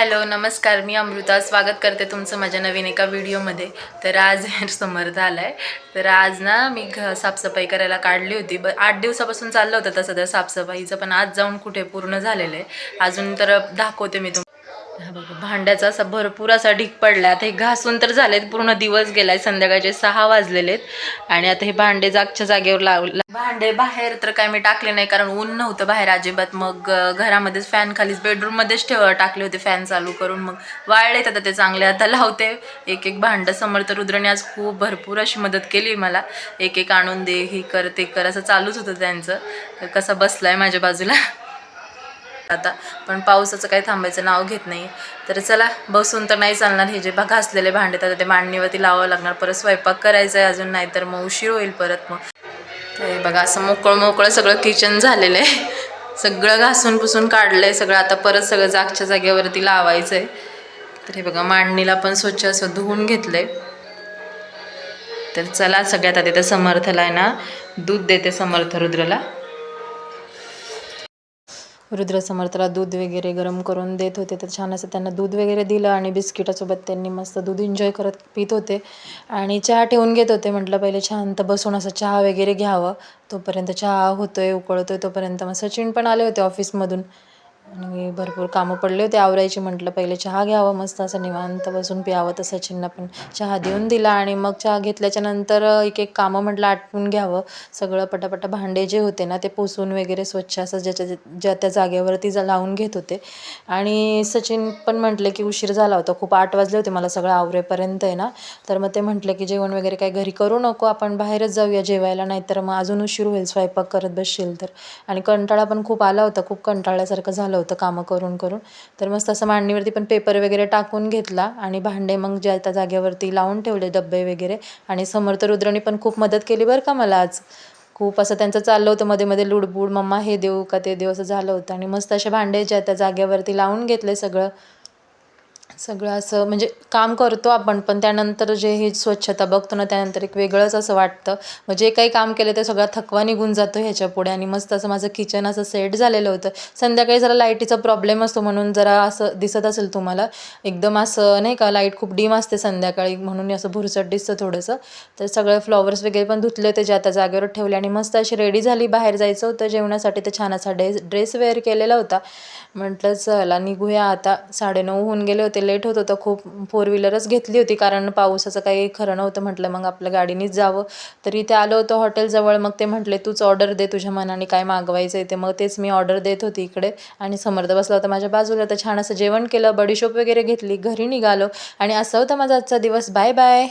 Hello नमस्कार मी अमृता. स्वागत करते तुमचं माझ्या नवीन एका व्हिडिओमध्ये. तर आज समर्थ आला आहे तर आज ना मी घ साफसफाई करायला काढली होती. ब आठ दिवसापासून चाललं होतं तसं तर साफसफाईचं पण आज जाऊन कुठे पूर्ण झालेलं आहे. अजून तर दाखवते मी तुम हा बघा भांड्याचा असा भरपूर असा ढीक पडला आता हे घासून तर झालेत पूर्ण दिवस गेलाय संध्याकाळचे सहा वाजलेले आहेत आणि आता हे भांडे जागच्या जागेवर लावले भांडे बाहेर तर काय मी टाकले नाही कारण ऊन नव्हतं बाहेर अजिबात. मग घरामध्येच फॅन खालीच बेडरूममध्येच ठेव टाकले होते फॅन चालू करून. मग वाळलेत आता ते चांगले. आता लावते. एक एक भांडं समर्थ रुद्रने आज खूप भरपूर अशी मदत केली मला. एक एक आणून दे हे कर ते कर असं चालूच होतं त्यांचं. तर कसा बसलाय माझ्या बाजूला. आता. पण पावसाचं काही थांबायचं नाव घेत नाही. तर चला बसून तर नाही चालणार हे जे घासलेले भांडे. तर ते मांडणीवरती लावावं लागणार. परत स्वयंपाक करायचा आहे अजून नाही तर मग उशीर होईल परत मग. तर हे बघा असं मोकळं मोकळं सगळं किचन झालेलं आहे. सगळं घासून पुसून काढलं आहे सगळं. आता परत सगळं जागच्या जागेवरती लावायचं आहे तर हे बघा मांडणीला पण स्वच्छ असं धुवून घेतलं आहे तर चला सगळ्यात आधी तर समर्थला आहे ना दूध देते समर्थ रुद्रला. रुद्र दूध वगैरे गरम करून देत होते. तर छान असं त्यांना दूध वगैरे दिलं आणि बिस्किटासोबत त्यांनी मस्त दूध एन्जॉय करत पित होते. आणि चहा ठेवून घेत होते. म्हटलं पहिले शांत बसून असं चहा वगैरे घ्यावं. तोपर्यंत चहा होतोय उकळतोय. तोपर्यंत मग सचिन पण आले होते ऑफिसमधून आणि भरपूर कामं पडले होते आवरायची म्हटलं. पहिले चहा घ्यावं मस्त असं निवांत बसून प्यावं तर सचिनला पण चहा देऊन दिला आणि मग चहा घेतल्याच्या नंतर एक एक कामं म्हटलं आटपून घ्यावं. सगळं पटापटा भांडे जे होते ना ते पुसून वगैरे स्वच्छ असं ज्याच्या ज्या त्या जागेवरती जा लावून घेत होते. आणि सचिन पण म्हटले की उशीर झाला होता. खूप आठ वाजले होते मला सगळं आवरेपर्यंत आहे ना. तर मग ते म्हटले की जेवण वगैरे काही घरी करू नको आपण बाहेरच जाऊया जेवायला नाहीतर मग अजून उशीर होईल स्वयंपाक करत बसशील तर. आणि कंटाळा पण खूप आला होता. खूप कंटाळल्यासारखं झालं होतं कामं करून करून. तर मस्त असं मांडणीवरती पण पेपर वगैरे टाकून घेतला आणि भांडे मग ज्या त्या जागेवरती लावून ठेवले डब्बे वगैरे. आणि समर्थ रुद्राने पण खूप मदत केली बरं का मला आज. खूप असं त्यांचं चाललं होतं मध्ये मध्ये लुडबुड मम्मा हे देऊ का ते देऊ असं झालं होतं. आणि मस्त असे भांडे ज्या त्या जागेवरती लावून घेतले सगळं. सगळं असं म्हणजे काम करतो आपण पण त्यानंतर जे हे स्वच्छता बघतो ना त्यानंतर एक वेगळंच असं वाटतं. म्हणजे जे काही काम केलं ते सगळा थकवा निघून जातो ह्याच्या पुढे. आणि मस्त असं माझं किचन असं सेट झालेलं होतं. संध्याकाळी जरा लाईटीचा प्रॉब्लेम असतो म्हणून जरा असं दिसत असेल तुम्हाला. एकदम असं नाही का लाइट खूप डीम असते संध्याकाळी म्हणून असं भुरसट दिसतं थोडंसं. तर सगळे फ्लॉवर्स वगैरे पण धुतले होते जे आता जागेवर ठेवले. आणि मस्त अशी रेडी झाली बाहेर जायचं होतं जेवणासाठी. तर छान असा ड्रेस ड्रेस वेअर केलेला होता. म्हटलं चला निघूया आता. साडेनऊ होऊन गेले होते. लेट होत होतं. खूप फोर व्हीलरच घेतली होती कारण पावसाचं काही खरं नव्हतं म्हटलं. मग आपल्या गाडीनेच जावं. तर इथे आलो होतं हॉटेलजवळ मग ते म्हटले तूच ऑर्डर दे तुझ्या मनाने काय मागवायचं आहे ते. मग तेच मी ऑर्डर देत होती इकडे. आणि समर्थ बसला होता माझ्या बाजूला. तर छान असं जेवण केलं. बडीशोप वगैरे घेतली. घरी निघालो. आणि असा होता माझा आजचा दिवस. Bye bye